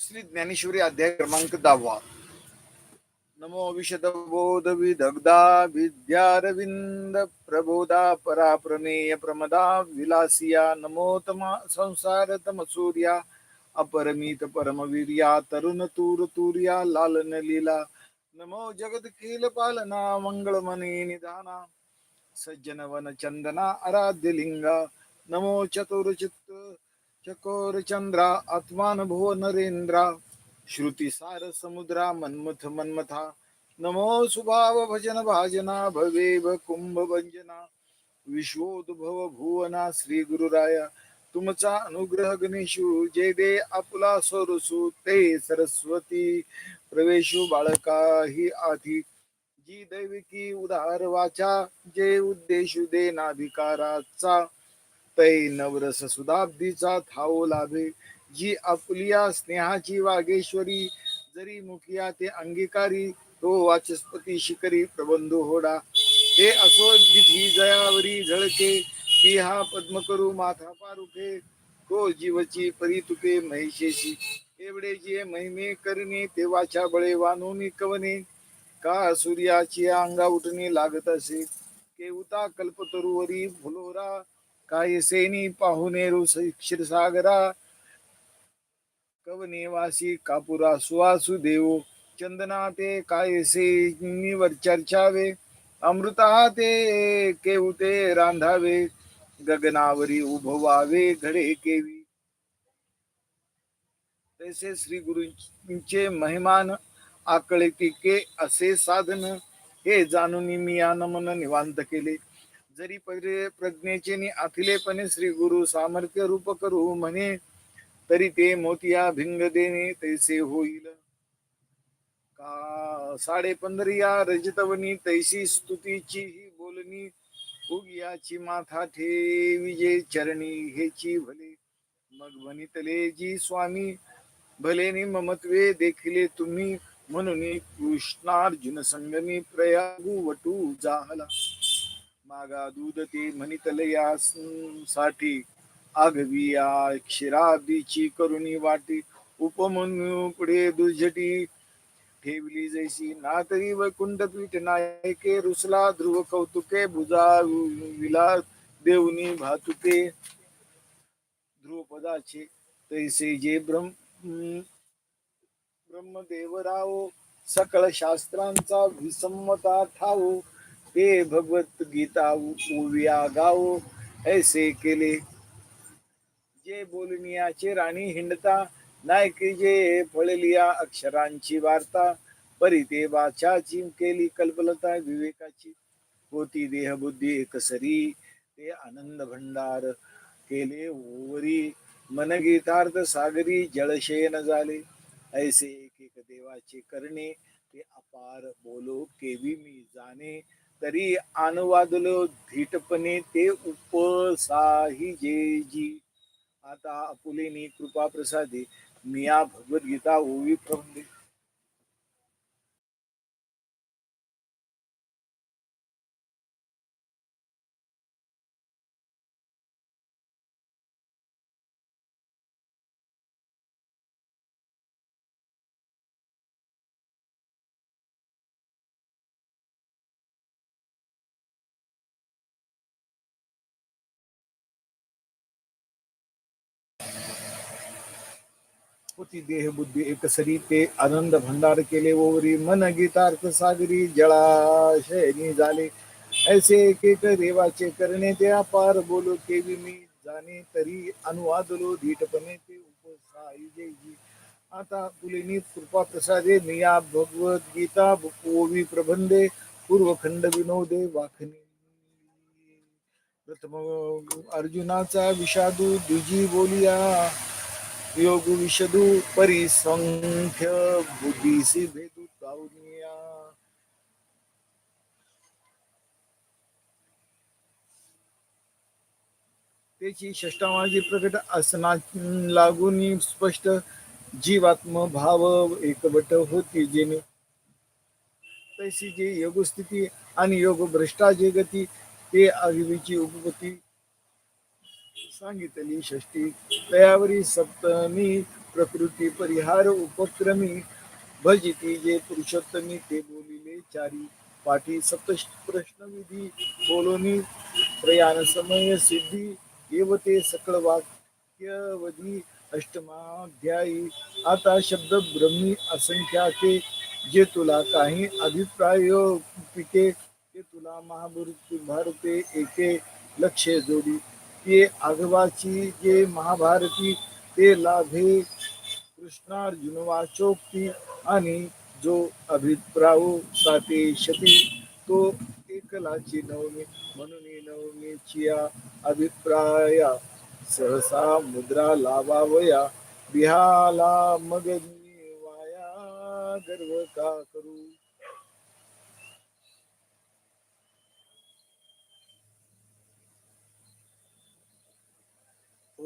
श्री ज्ञानेश्वरी अध्याय क्रमांक दहावा. नमो विशदबोध विदग्धा विद्यारविंद प्रबोधा परा प्रमेय प्रमदा विलासिया नमोतमा संसार तम सूर्या अपरमित परमवीर्या तरुण तूर तूर्या लालन लीला. नमो जगत कील पालना मंगळमणी निधाना. सज्जन वन चंदना आराध्य लिंगा. नमो चतुर्चित्त चकोर चंद्रा आत्मान नरेंद्रा श्रुती सार समुद्रा मन्मथ मन्मथा। नमो सुभाव भजन भाजना भवेव कुंभ भंजना। विश्वोद्भव भुवना श्री गुरुराया। तुमचा अनुग्रह गणेशू जे दे आपुला सोरसू ते सरस्वती। प्रवेशू बाळका ही आधी। जी दैविकी उदार वाचा जे उद्देशू दे नाभिकाराचा तै नवरस सुदाब्दीचा थाओ लाभे. जी आपुलिया स्नेहाची वागेश्वरी जरी मुखिया ते अंगीकारी तो वाचस्पती शिकरी प्रबंध होडा. हे असो दिठी जयावरी झळके ती हा पद्म करू माथा पारुखे तो जीवची परी तुके महिषेशी. एवढे जे महिमे करणे तेव्हाच्या बळे वानोनी कवने का सूर्याची अंगा उठणे लागत असे? केवता कल्पतरुवरी फुलोरा काय सेनी क्षीरसागरा कवनेवासी कापुरा सुवासु देव. चंदना ते कायसेनीवर चर्चावे. अमृता ते केवते रांधावे. गगनावरी उभवावे घडे केवी. तसे श्री गुरूंचे महिमान आकळिके असे साधन. हे जाणून मी नमन निवांत केले. जरी प्रज्ञेचे अखिलेपणे श्री गुरु सामर्थ्य रूप करू म्हणे तरी ते मोतिया भिंग देणे तैसे होईल. का साडे पंधरिया रजतवनी तैसी स्तुतीची ही बोलणी उगियाची माथा ठेविजे चरणी हेची भले. मग वनितले जी स्वामी भलेनी ममत्वे देखिले तुम्ही म्हणून कृष्णार्जुन संगमी प्रयागू वटू जाहला. मागा दूध ते म्हणितलया साठी आगविया क्षीराबीची करुणी वाटी. उपमन्यू पुढे दुझटी ठेवली जैसी ना तरी वैकुंठ पीठ नायके. रुसला ध्रुव कौतुके भुजा विला देवनी भातुके. ध्रुवपदाचे तैसे जे ब्रह्म ब्रह्मदेवराव सकळ शास्त्रांचा विसंमता ठावो. हे भगवत गीता उव्या गाव ऐसे केले. जे बोलनियाचे राणी हिंडता नायकी जे फळलिया अक्षरांची वार्ता परी ते वाचाची केली कल्पलता विवेकाची. होती देह बुद्धी एकसरी ते आनंद भंडार केले ओवरी. मन गीतार्थ सागरी जळशयन झाले. ऐसे एक एक देवाचे करणे ते अपार बोलो केवी मी जाणे. तरी अनुवादलो धीटपणे ते उपसाही जे जी आता आपुलेनी कृपा प्रसादी मिया भगवद्गीता ओवी प्रबंधे. होती देह बुद्धी एकसरी ते आनंद भंडार केले ओवरी. मन गीतार्थ सागरी जळाशयनी झाले. ऐसे एक एक देवाचे करणे ते अपार बोलो केवी मी जाणे तरी अनुवादलो धीटपणे ते उपसाई आता तुलेनी कृपा प्रसादे मिया भगवत गीता ओवी प्रबंधे पूर्वखंड विनोदे वाखनी. प्रथम अर्जुनाचा विषादू द्विजी बोलिया. योग विशदू परिसंख्य बुद्धीसी भेदू काउनिया त्याची षष्टामाजी प्रकट असना लागून स्पष्ट जीवात्म भाव एकवट होती जेणे तशी जे योगस्थिती आणि योग भ्रष्टा जे गती ते आगवीची उपपती सांगितली षष्टी तयावरी सप्तमी प्रकृती परिहार उपक्रमी भजिती जे पुरुषोत्तमी ते बोलिले चारी. पाठी सप्त प्रश्नविधी बोलोनी प्रयाण समय सिद्धी येवते सकळ वाक्यवधी अष्टमाध्यायी. आता शब्द ब्रह्मी असंख्याके जे तुला काही अभिप्राय पिके ते तुला महाभारते भारते एके. लक्ष जोडी ते आघवाची जे महाभारती ते लाभे कृष्णार्जुन वाचोक्ती आणि जो अभिप्राव साते शती तो एकलाची नवमी म्हणून नवमीची अभिप्राया सहसा मुद्रा लावावया बिहाला मग वाया गर्व का करू?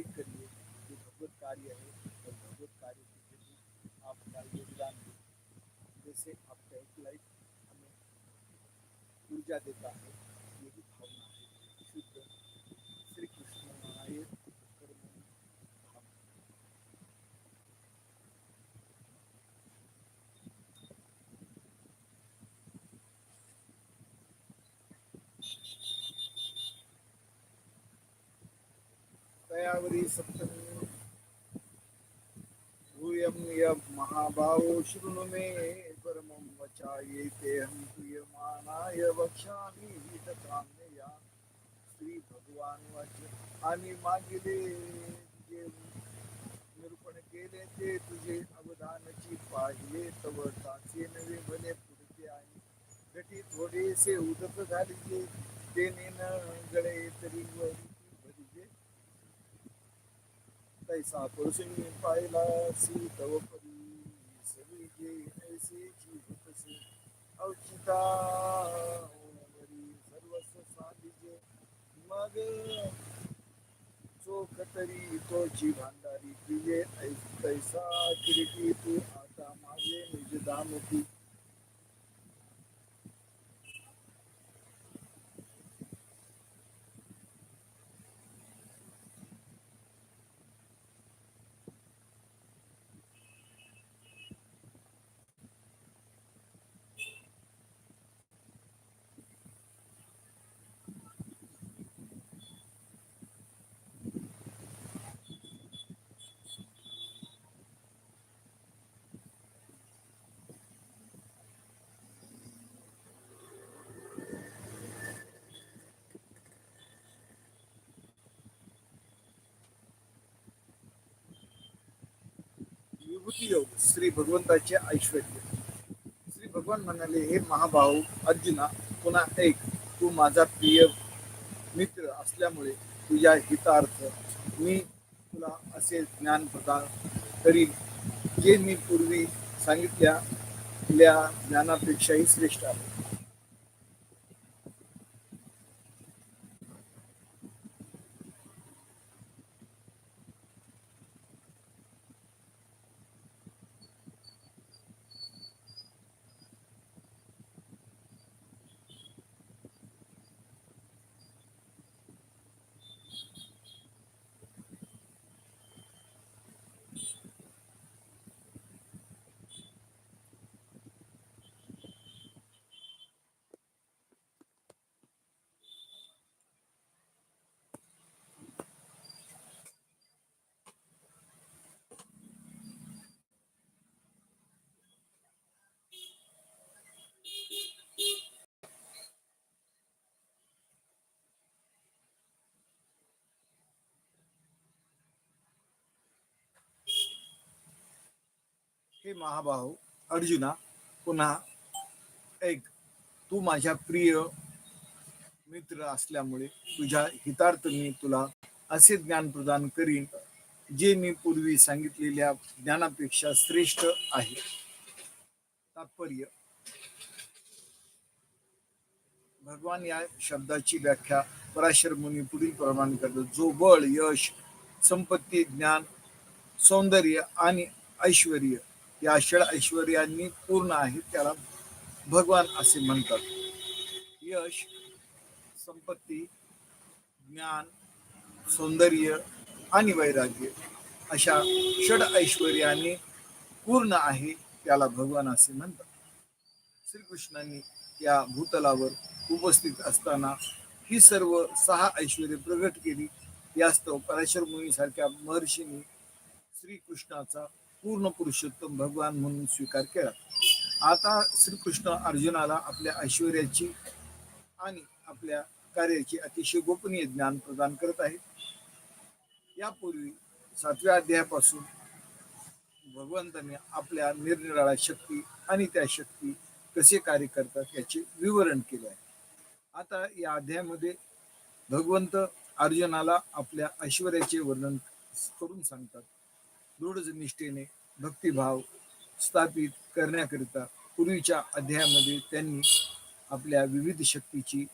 लाइक करिए, जो भगवत कार्य है, और भगवत कार्य के प्रति आपका योगदान है जैसे आपका एक लाइक हमें ऊर्जा देता है मायावरी सप्तमी। भूयम यम महाभावो शृणु मे परमं वचाये तेऽहं प्रियमाणाय वक्ष्यामि हितकाम्यया। श्री भगवान वाच आणि मागिले जे निरूपण केले ते तुझे अवधानची पाहिले तव ताचे नवे भले पुढचे आहे। घटी थोडेसे उदक घालिजे तेने न गळे तरी वरी तैसा पुरुषी पाहिला सी तव परी सगळी जे ऐसे जीवतसे औचिता वरी सर्वस्व साधिजे मग चोख तरी तोची भांडारी तुझे ऐस- तैसा किरीटी तू आता माझे निज दामुखी विभूती योग श्री भगवंताचे ऐश्वर श्री भगवान म्हणाले हे महाभाऊ अर्जुना पुन्हा ऐक तू माझा प्रिय मित्र असल्यामुळे तुझ्या हितार्थ मी तुला असे ज्ञान प्रदान करीन जे मी पूर्वी सांगितल्या ज्ञानापेक्षाही श्रेष्ठ आहे. हे महाभाऊ अर्जुना पुन्हा एक तू माझ्या प्रिय मित्र असल्यामुळे तुझ्या हितार्थ मी तुला असे ज्ञान प्रदान करीन जे मी पूर्वी सांगितलेल्या ज्ञानापेक्षा श्रेष्ठ आहे. तात्पर्य. भगवान या शब्दाची व्याख्या पराशर मुनी पुढील प्रमाण करतो जो बळ यश संपत्ती ज्ञान सौंदर्य आणि ऐश्वर या षड ऐश्वर्यांनी पूर्ण आहे त्याला भगवान असे म्हणतात. यश संपत्ती ज्ञान सौंदर्य आणि वैराग्य अशा षड ऐश्वर्याने पूर्ण आहे त्याला भगवान असे म्हणतात. श्रीकृष्णांनी या भूतलावर उपस्थित असताना ही सर्व सहा ऐश्वर्य प्रगट केली. यास्तव पराशर मुनी सारख्या महर्षींनी श्रीकृष्णाचा पूर्ण पुरुषोत्तम भगवान म्हणून स्वीकार केला. आता श्रीकृष्ण अर्जुनाला आपल्या ऐश्वर्याची आणि आपल्या कार्याची अतिशय गोपनीय ज्ञान प्रदान करत आहेत. यापूर्वी सातव्या अध्यायापासून भगवंताने आपल्या निरनिराळ्या शक्ती आणि त्या शक्ती कसे कार्य करतात याचे विवरण केले आहे. आता या अध्यायामध्ये भगवंत अर्जुनाला आपल्या ऐश्वर्याचे वर्णन करून सांगतात. दृढ निष्ठेने भक्तिभाव स्थापित करण्याकरिता पूर्वीच्या अध्यायामध्ये त्यांनी आपल्या विविध शक्तीची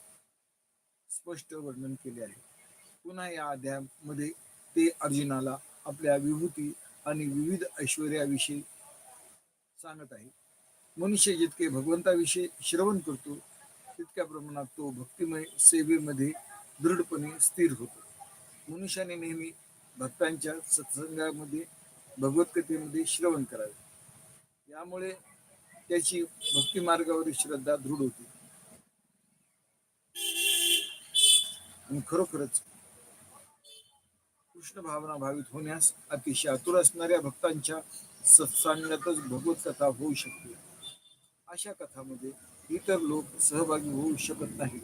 स्पष्ट वर्णन केले आहे. पुन्हा या अध्यायामध्ये ते अर्जुनाला आपल्या विभूती आणि विविध ऐश्वर्याविषयी सांगत आहे. मनुष्य जितके भगवंताविषयी श्रवण करतो तितक्या प्रमाणात तो भक्तिमय सेवेमध्ये दृढपणे स्थिर होतो. मनुष्याने नेहमी भक्तांच्या सत्संगामध्ये भगवतकथेमध्ये श्रवण करावे. यामुळे त्याची भक्ती मार्गावरील श्रद्धा दृढ होते. आणि खरोखरच कृष्ण भावना भावित होण्यास अतिशय आतुर असणाऱ्या भक्तांच्या सत्सांगातच भगवत कथा होऊ शकते. अशा कथामध्ये इतर लोक सहभागी होऊ शकत नाही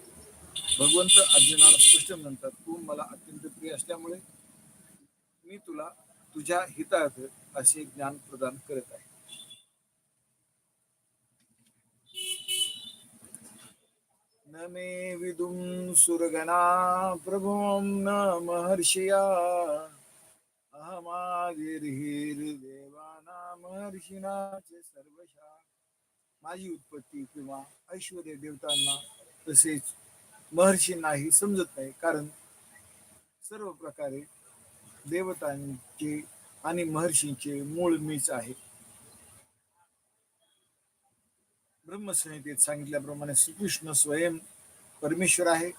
भगवंत अर्जुनाला स्पष्ट म्हणतात तू मला अत्यंत प्रिय असल्यामुळे मी तुला तुझ्या हितार्थ असे ज्ञान प्रदान करत आहे. न मे विदुं सुरगणा प्रभुं न महर्षिया अहमादिर्हिर्देवाना महर्षिणाचे सर्वशा. माझी उत्पत्ती किंवा ऐश्वर्य देवतांना तसेच महर्षींनाही समजत नाही कारण सर्व प्रकारे देवतांचे आणि महर्षींचे मूळ मीच आहे. ब्रह्मसंहितेत सांगितल्याप्रमाणे श्रीकृष्ण स्वयं परमेश्वर आहे.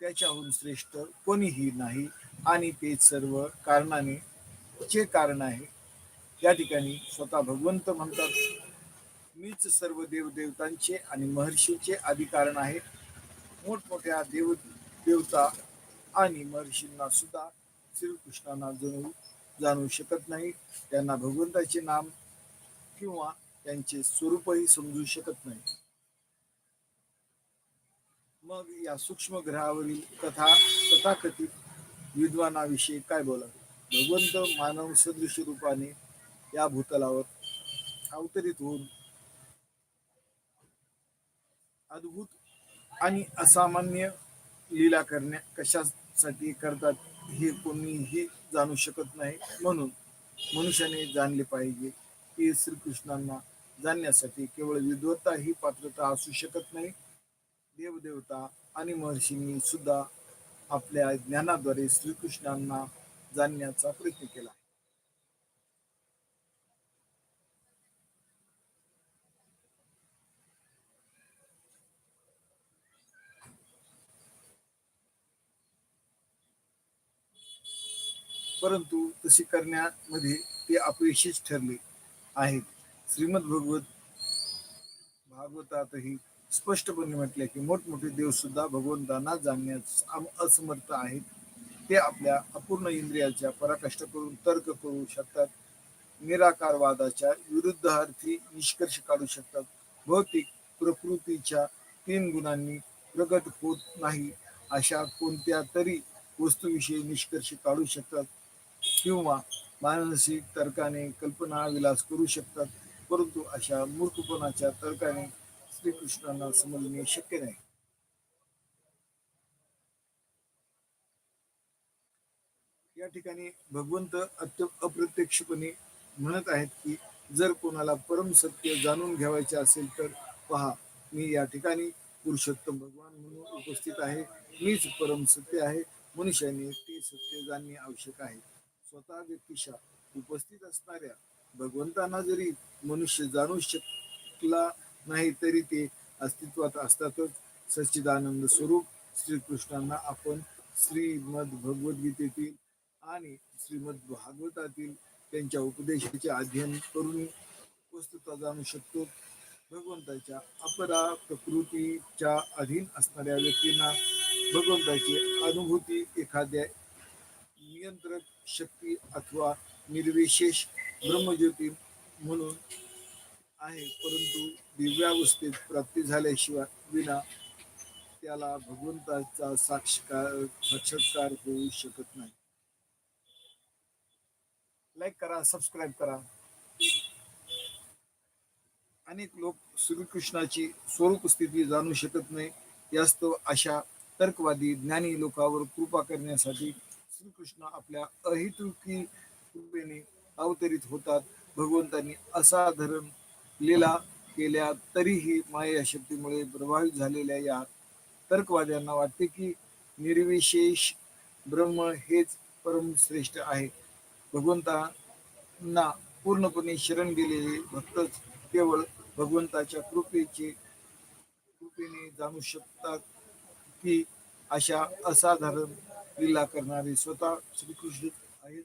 त्याच्याहून श्रेष्ठ कोणीही नाही आणि ते सर्व कारणाने चे कारण आहे त्या ठिकाणी स्वतः भगवंत म्हणतात. मीच सर्व देवदेवतांचे आणि महर्षीचे महर्षींचे कारण आहे. मोठमोठ्या देव देवता आणि महर्षींना सुद्धा श्रीकृष्णांना जणू जाणू शकत नाही. त्यांना भगवंताचे नाम किंवा त्यांचे स्वरूपही समजू शकत नाही. मग या सूक्ष्म ग्रहावरील कथा तथाकथित विद्वानाविषयी काय बोलावे? भगवंत मानव सदृश रूपाने या भूतलावर अवतरित होऊन अद्भुत आणि असामान्य लीला करण्या कशासाठी करतात? हे कोणीही जाणू शकत नाही. म्हणून मनुष्याने जाणले पाहिजे की श्रीकृष्णांना जाणण्यासाठी केवळ विद्वत्ता ही पात्रता असू शकत नाही. देवदेवता आणि महर्षींनी सुद्धा आपल्या ज्ञानाद्वारे श्रीकृष्णांना जाणण्याचा प्रयत्न केला. परंतु तसे करण्यामध्ये ते अपयशीच ठरले आहेत. श्रीमद भगवत भागवतातही स्पष्टपणे म्हटले की मोठमोठे देव सुद्धा भगवंतांना जाणण्यास असमर्थ आहेत. ते आपल्या अपूर्ण इंद्रियाच्या पराकष्ट करून तर्क करू शकतात. निराकारवादाच्या विरुद्धार्थी निष्कर्ष काढू शकतात. भौतिक प्रकृतीच्या तीन गुणांनी प्रगट होत नाही अशा कोणत्या तरी वस्तूविषयी निष्कर्ष काढू शकतात? किंवा मानसिक तर्काने कल्पना विलास करू शकतात परंतु अशा मूर्खपणाच्या तर्काने श्रीकृष्णांना समजणे शक्य नाही. या ठिकाणी भगवंत अत्य अप्रत्यक्षपणे म्हणत आहेत की जर कोणाला परम सत्य जाणून घ्यावायचे असेल तर पहा मी या ठिकाणी पुरुषोत्तम भगवान म्हणून उपस्थित आहे. मीच परम सत्य आहे. मनुष्याने ते सत्य जाणणे आवश्यक आहे. स्वतः व्यक्तीशा उपस्थित असणाऱ्या भगवंतांना जरी मनुष्य जाणू शकला नाही तरी ते अस्तित्वात असतातच. सच्चिदानंद स्वरूप श्रीकृष्णांना आपण श्रीमद भगवद्गीतेतील आणि श्रीमद भागवतातील त्यांच्या उपदेशाचे अध्ययन करून वस्तुता जाणू शकतो. भगवंताच्या अपरा प्रकृतीच्या अधीन असणाऱ्या व्यक्तींना भगवंताची अनुभूती एखाद्या नियंत्रक शक्ती अथवा निर्विशेष ब्रह्मज्योती म्हणून आहे परंतु दिव्यावस्थेत प्राप्ती झाल्याशिवाय विना त्याला भगवंताचा साक्षकार साक्षात्कार होऊ शकत नाही. लाईक करा सबस्क्राईब करा. अनेक लोक श्रीकृष्णाची स्वरूप स्थिती जाणू शकत नाही. यास्तव अशा तर्कवादी ज्ञानी लोकावर कृपा करण्यासाठी श्रीकृष्ण आपल्या अहितुकी कृपेने अवतरित होतात. भगवंतांनी असाधारण लीला केल्या तरीही माया शक्तीमुळे प्रभावित झालेल्या या तर्कवाद्यांना वाटते की निर्विशेष ब्रह्म हेच परम श्रेष्ठ आहे. भगवंतांना पूर्णपणे शरण गेलेले भक्तच केवळ भगवंताच्या कृपेचे कृपेने जाणू शकतात की अशा असाधारण लीला करणारे स्वतः श्रीकृष्ण आहेत.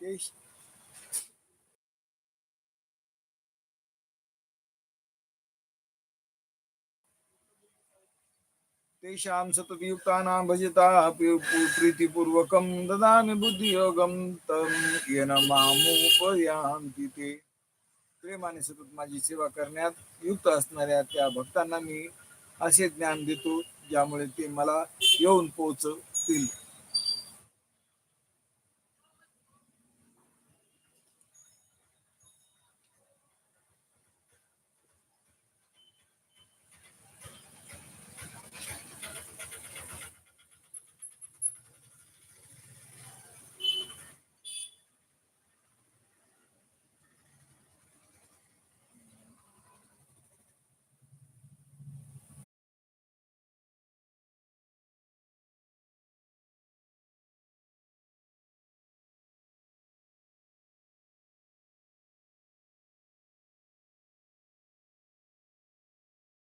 तेश- तेषां सततयुक्तानां भजता प्रीतिपूर्वकं ददामि बुद्धियोगं तं येन मामुपयान्ति ते। प्रेमाने सतत माझी सेवा करण्यात युक्त असणाऱ्या त्या भक्तांना मी असे ज्ञान देतो ज्यामुळे ते मला येऊन पोहोचतील